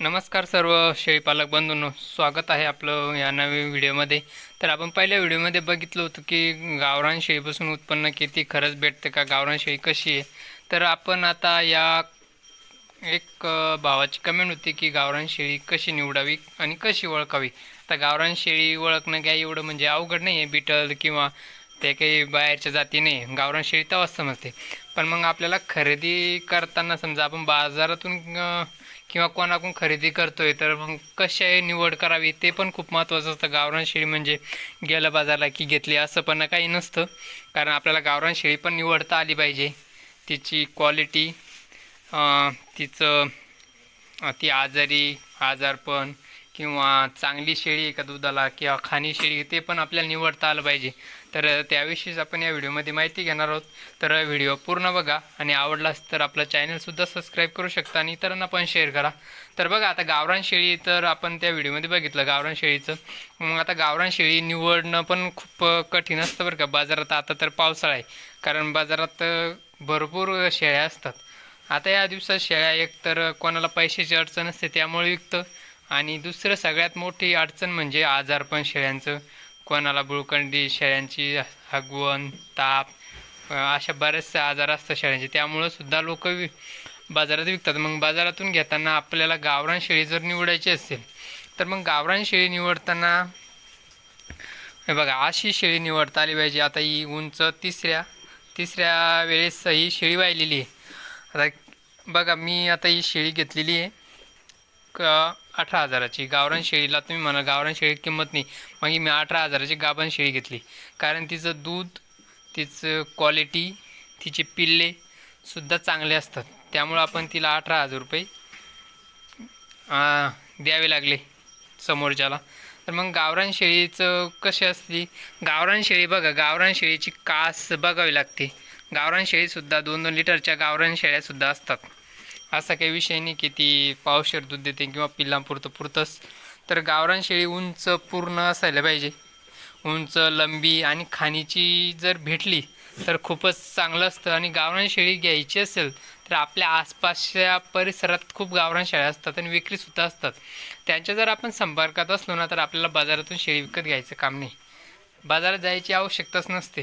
नमस्कार सर्व शेळीपालक बंधूंनो स्वागत आहे आपलं या नवीन व्हिडिओमध्ये. तर आपण पहिल्या व्हिडिओमध्ये बघितलं होतं की गावरान शेळीपासून उत्पन्न किती खरंच भेटते का गावरान शेळी कशी आहे? तर आपण आता या एक भावाची कमेंट होती की गावरान शेळी कशी निवडावी आणि कशी ओळखावी? आता गावरान शेळी ओळखणं काय एवढं म्हणजे अवघड नाही आहे बिटल किंवा ते काही बाहेरच्या जाती नाही गावरान शेळी तेव्हाच समजते. पण मग आपल्याला खरेदी करताना समजा आपण बाजारातून किंवा कोणाकडून खरेदी करतोय तर मग कशी निवड करावी? ते पण खूप महत्त्वाचं असतं. गावरान शेळी म्हणजे गेलं बाजारला की घेतली असं पण काही नसतं. कारण आपल्याला गावरान शेळी पण निवडता आली पाहिजे. तिची क्वालिटी तिचं ती आजारी आजारपण किंवा चांगली शेळी एका दुधाला किंवा खाणी शेळी ते पण आपल्याला निवडता आलं पाहिजे. तर त्याविषयीच आपण या व्हिडिओमध्ये माहिती घेणार आहोत. तर व्हिडिओ पूर्ण बघा आणि आवडलास तर आपलं चॅनलसुद्धा सबस्क्राईब करू शकता आणि इतरांना पण शेअर करा. तर बघा आता गावरान शेळी तर आपण त्या व्हिडिओमध्ये बघितलं गावरान शेळीचं. आता गावरान शेळी निवडणं पण खूप कठीण असतं बरं का. बाजारात आता तर पावसाळा आहे. कारण बाजारात भरपूर शेळ्या असतात. आता या दिवसात शेळ्या एक तर कोणाला पैशाची अडचण असते त्यामुळे विकतं. आणि दुसरं सगळ्यात मोठी अडचण म्हणजे आजार पण शेळ्यांचं. कोणाला बुळकंडी शेळ्यांची हगवण ताप अशा बऱ्याचशा आजार असतात शेळ्यांचे. त्यामुळं सुद्धा लोक बाजारात विकतात. मग बाजारातून घेताना आपल्याला गावरान शेळी जर निवडायची असेल तर मग गावरान शेळी निवडताना हे बघा अशी शेळी निवडता आली पाहिजे. आता ही उंच तिसऱ्या तिसऱ्या वेळेस ही शेळी वाहिलेली आहे. आता बघा मी आता ही शेळी घेतलेली आहे. अठरा हजाराची. गावरान शेळीला तुम्ही म्हणा गावरान शेळी किंमत नाही. मग ही मी अठरा हजाराची गाभण शेळी घेतली. कारण तिचं दूध तिचं क्वालिटी तिचे पिल्ले सुद्धा चांगले असतात. त्यामुळं आपण तिला अठरा हजार रुपये द्यावे लागले समोरच्याला. तर मग गावरान शेळीचं कसे असते गावरान शेळी बघा गावरान शेळीची कास बघावी लागते. गावरान शेळीसुद्धा दोन दोन लिटरच्या गावरान शेळ्यासुद्धा असतात. असा काही विषय नाही की ती पावशेर दूध देते किंवा पिल्लांपुरतं पुरतंच. तर गावरान शेळी उंच पूर्ण असायला पाहिजे. उंच लंबी आणि खाणीची जर भेटली तर खूपच चांगलं असतं आणि गावरान शेळी घ्यायची असेल तर आपल्या आसपासच्या परिसरात खूप गावरान शेळ्या असतात आणि विक्रीसुद्धा असतात. त्यांच्या जर आपण संपर्कात असलो ना तर आपल्याला बाजारातून शेळी विकत घ्यायचं काम नाही. बाजारात जायची आवश्यकताच नसते.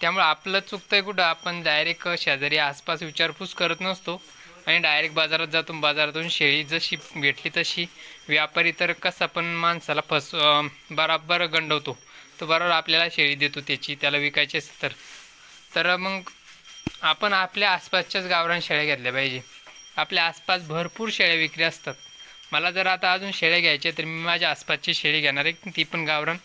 त्यामुळे आपलं चुकतंय कुठं? आपण डायरेक्ट शेजारी आसपास विचारपूस करत नसतो. आणि डायरेक्ट बाजारात जातो बाजारातून शेळी जशी भेटली तशी व्यापारी तर कसा पण माणसाला फस बराबर गंडवतो. तो बरोबर आपल्याला शेळी देतो त्याची त्याला विकायची असेल तर. तर मग आपण आपल्या आसपासच्याच गावरान शेळ्या घेतल्या पाहिजे. आपल्या आसपास भरपूर शेळ्या विक्री असतात. मला जर आता अजून शेळ्या घ्यायच्या तर मी माझ्या आसपासची शेळी घेणार आहे. ती पण गावरान.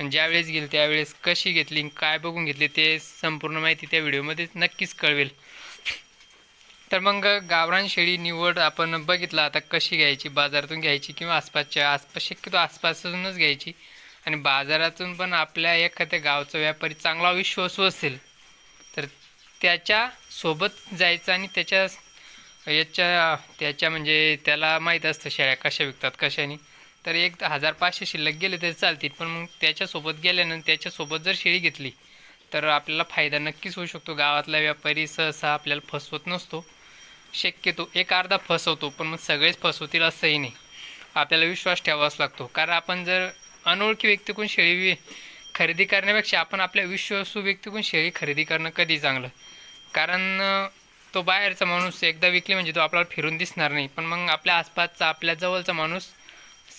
आणि ज्यावेळेस गेली त्यावेळेस कशी घेतली काय बघून घेतली ते संपूर्ण माहिती त्या व्हिडिओमध्ये नक्कीच कळवेल. तर मग गावरान शेळी निवड आपण बघितलं आता कशी घ्यायची बाजारातून घ्यायची किंवा आसपासच्या आसपास शक्यतो आसपासूनच घ्यायची. आणि बाजारातून पण आपल्या एखाद्या गावचा व्यापारी चांगला विश्वासू असेल तर त्याच्या सोबत जायचं आणि त्याच्या याच्या त्याच्या म्हणजे त्याला माहीत असतं शेळ्या कशा विकतात कशाने. तर एक हजार पाचशे शिल्लक गेले तरी चालतील पण मग त्याच्यासोबत गेल्यानंतर त्याच्यासोबत जर शेळी घेतली तर आपल्याला फायदा नक्कीच होऊ शकतो. गावातला व्यापारी सहसा आपल्याला फसवत नसतो. शक्यतो एक अर्धा फसवतो पण मग सगळेच फसवतील असंही नाही. आपल्याला विश्वास ठेवावाच लागतो. कारण आपण जर अनोळखी व्यक्तीकडून शेळी खरेदी करण्यापेक्षा आपण आपल्या विश्वासू व्यक्तीकडून शेळी खरेदी करणं कधी चांगलं? कारण तो बाहेरचा माणूस एकदा विकली म्हणजे तो आपल्याला फिरून दिसणार नाही. पण मग आपल्या आसपासचा आपल्या जवळचा माणूस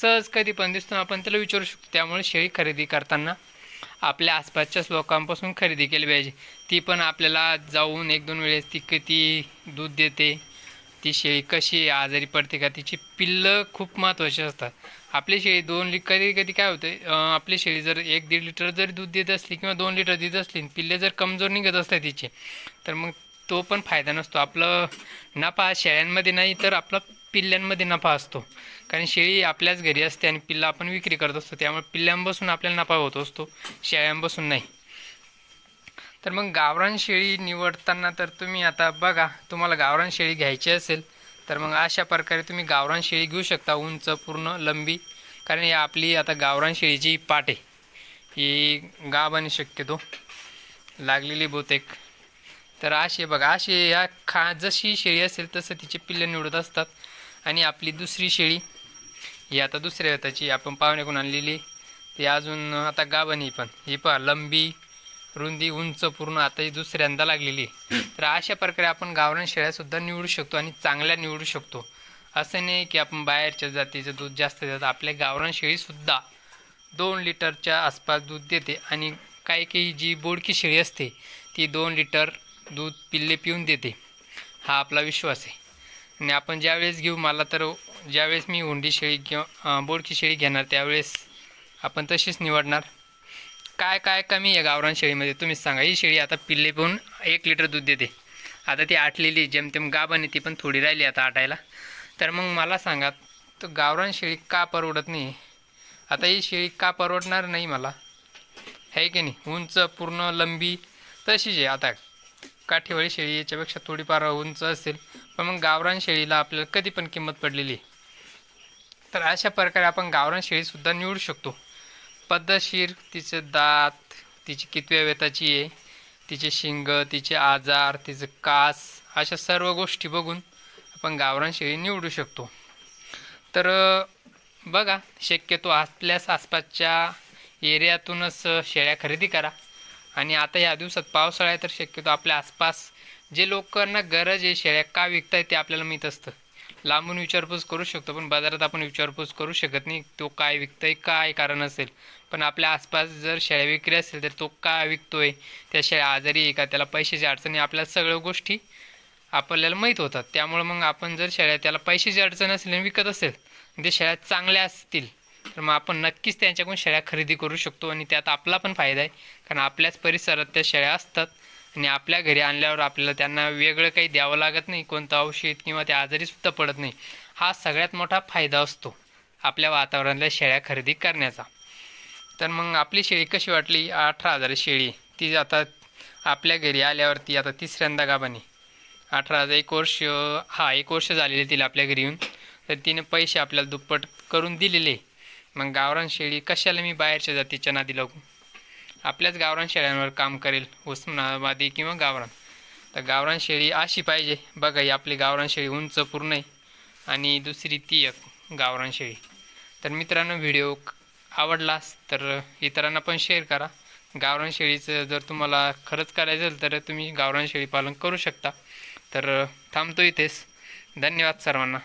सहज कधी पण दिसतो आपण त्याला विचारू शकतो त्यामुळे शेळी खरेदी करताना आपल्या आसपासच्याच लोकांपासून खरेदी केली पाहिजे. ती पण आपल्याला जाऊन एक दोन वेळेस ती किती दूध देते ती शेळी कशी आहे, आजारी पडते का तिची पिल्लं खूप महत्त्वाची असतात. आपली शेळी दोन लि कधी कधी काय होते आपली शेळी जर एक दीड लिटर जरी दूध देत असली किंवा दोन लिटर देत असली पिल्ले जर कमजोर निघत असतात तिचे तर मग तो पण फायदा नसतो. आपलं नफा शेळ्यांमध्ये नाही तर आपला पिल्ल्यांमध्ये नफा असतो. कारण शेळी आपल्याच घरी असते आणि पिल्ला आपण विक्री करत असतो. त्यामुळे पिल्ल्यांपासून आपल्याला नफा होत असतो शेळ्यांपासून नाही. तर मग गावरान शेळी निवडताना तर तुम्ही आता बघा तुम्हाला गावरान शेळी घ्यायची असेल तर मग अशा प्रकारे तुम्ही गावरान शेळी घेऊ शकता उंच पूर्ण लंबी. कारण ही आपली आता गावरान शेळीची पाट आहे. ही गाभ आणि शक्यतो लागलेली बहुतेक. तर अशी बघा अशी या खा जशी शेळी असेल तसं तिचे पिल्ले निवडत असतात. आणि आपली दुसरी शेळी ही आता दुसऱ्या हाताची आपण पाहुण्याकडून आणलेली. ती अजून आता गाभण ही पण. ही पहा लंबी रुंदी उंच पूर्ण आता ही दुसऱ्यांदा लागलेली. तर अशा प्रकारे आपण गावरान शेळ्यासुद्धा निवडू शकतो आणि चांगल्या निवडू शकतो. असं नाही की आपण बाहेरच्या जातीचं दूध जास्त देतात आपल्या गावरान शेळीसुद्धा दोन लिटरच्या आसपास दूध देते आणि काही काही जी बोडकी शेळी असते ती दोन लिटर दूध पिल्ले पिऊन देते. हा आपला विश्वास आहे. आणि आपण ज्यावेळेस घेऊ मला तर ज्यावेळेस मी हुंडी शेळी किंवा बोडकी शेळी घेणार त्यावेळेस आपण तशीच निवडणार. काय काय कमी आहे गावरान शेळीमध्ये? तुम्हीच सांगा. ही शेळी आता पिल्ले पिऊन एक लिटर दूध देते. आता ती आटलेली जेमतेम गाभण आहे ती पण थोडी राहिली आता आटायला. तर मग मला सांगा तर गावरान शेळी का परवडत नाही? आता ही शेळी का परवडणार नाही मला? आहे की नाही? उंच पूर्ण लंबी तशीच आहे आता. काठेवाडी शेळी याच्यापेक्षा थोडीफार उंच असेल पण मग गावरान शेळीला आपल्याला कधी पण किंमत पडलेली तर अशा प्रकारे आपण गावरान शेळीसुद्धा निवडू शकतो. पद्धतशीर तिचे दात तिची कितव्या वेताची आहे तिचे शिंग तिचे आजार तिचं कास अशा सर्व गोष्टी बघून आपण गावरान शेळी निवडू शकतो. तर बघा शक्यतो आपल्याच आसपासच्या एरियातूनच शेळ्या खरेदी करा. आणि आता या दिवसात पावसाळा आहे तर शक्यतो आपल्या आसपास जे लोकांना गरज आहे शेळ्या का विकताय ते आपल्याला माहीत असतं. लांबून विचारपूस करू शकतो पण बाजारात आपण विचारपूस करू शकत नाही तो काय विकतोय काय कारण असेल. पण आपल्या आसपास जर शेळ्या विक्री असेल तर तो का विकतोय त्या शेळ्या आजारी आहे का त्याला पैशाची अडचणी आपल्या सगळ्या गोष्टी आपल्याला माहीत होतात. त्यामुळे मग आपण जर शेळ्या त्याला पैशाची अडचण असेल आणि विकत असेल ते शेळ्या चांगल्या असतील तर मग आपण नक्कीच त्यांच्याकडून शेळ्या खरेदी करू शकतो आणि त्यात आपला पण फायदा आहे. कारण आपल्याच परिसरात त्या शेळ्या असतात आणि आपल्या घरी आणल्यावर आपल्याला त्यांना वेगळं काही द्यावं लागत नाही. कोणतं औषध किंवा त्या आजारीसुद्धा पडत नाही. हा सगळ्यात मोठा फायदा असतो आपल्या वातावरणातल्या शेळ्या खरेदी करण्याचा. तर मग आपली शेळी कशी वाटली? अठरा हजार शेळी. ती आता आपल्या घरी आल्यावरती आता तिसऱ्यांदा गाबानी अठरा हजार एक वर्ष हा एक वर्ष झालेले तिला आपल्या घरी येऊन. तर तिने पैसे आपल्याला दुप्पट करून दिलेले. मग गावरान शेळी कशाला मी बाहेरच्या जातीच्या नादी लागू आपल्याच गावरान शेळ्यांवर काम करेल उस्मानाबादी किंवा गावरान. तर गावरान शेळी अशी पाहिजे बघा ही आपली गावरान शेळी उंच पूर्ण आहे. आणि दुसरी ती एक गावरान शेळी. तर मित्रांनो व्हिडिओ आवडलास तर इतरांना पण शेअर करा. गावरान शेळीचं जर तुम्हाला खरंच करायचं असेल तर तुम्ही गावरान शेळी पालन करू शकता. तर थांबतो इथेच. धन्यवाद सर्वांना.